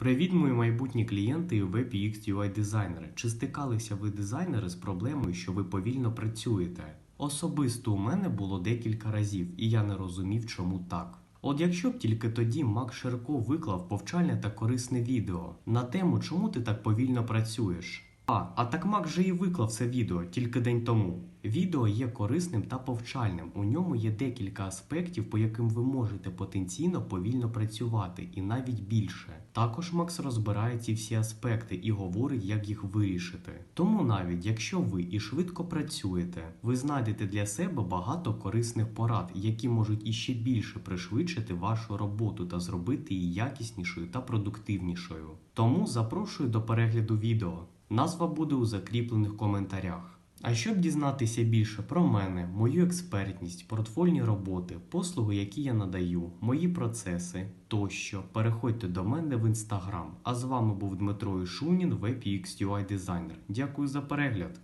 Привіт, мої майбутні клієнти і веб UX UI дизайнери. Чи стикалися ви дизайнери з проблемою, що ви повільно працюєте? Особисто у мене було декілька разів, і я не розумів, чому так. От якщо б тільки тоді Мак Шерко виклав повчальне та корисне відео на тему, чому ти так повільно працюєш. А, а так Мак же і виклав це відео тільки день тому. Відео є корисним та повчальним. У ньому є декілька аспектів, по яким ви можете потенційно повільно працювати, і навіть більше. Також Макс розбирає ці всі аспекти і говорить, як їх вирішити. Тому навіть якщо ви і швидко працюєте, ви знайдете для себе багато корисних порад, які можуть іще більше пришвидшити вашу роботу та зробити її якіснішою та продуктивнішою. Тому запрошую до перегляду відео. Назва буде у закріплених коментарях. А щоб дізнатися більше про мене, мою експертність, портфольні роботи, послуги, які я надаю, мої процеси тощо, переходьте до мене в інстаграм. А з вами був Дмитро Ішунін, UX UI дизайнер. Дякую за перегляд.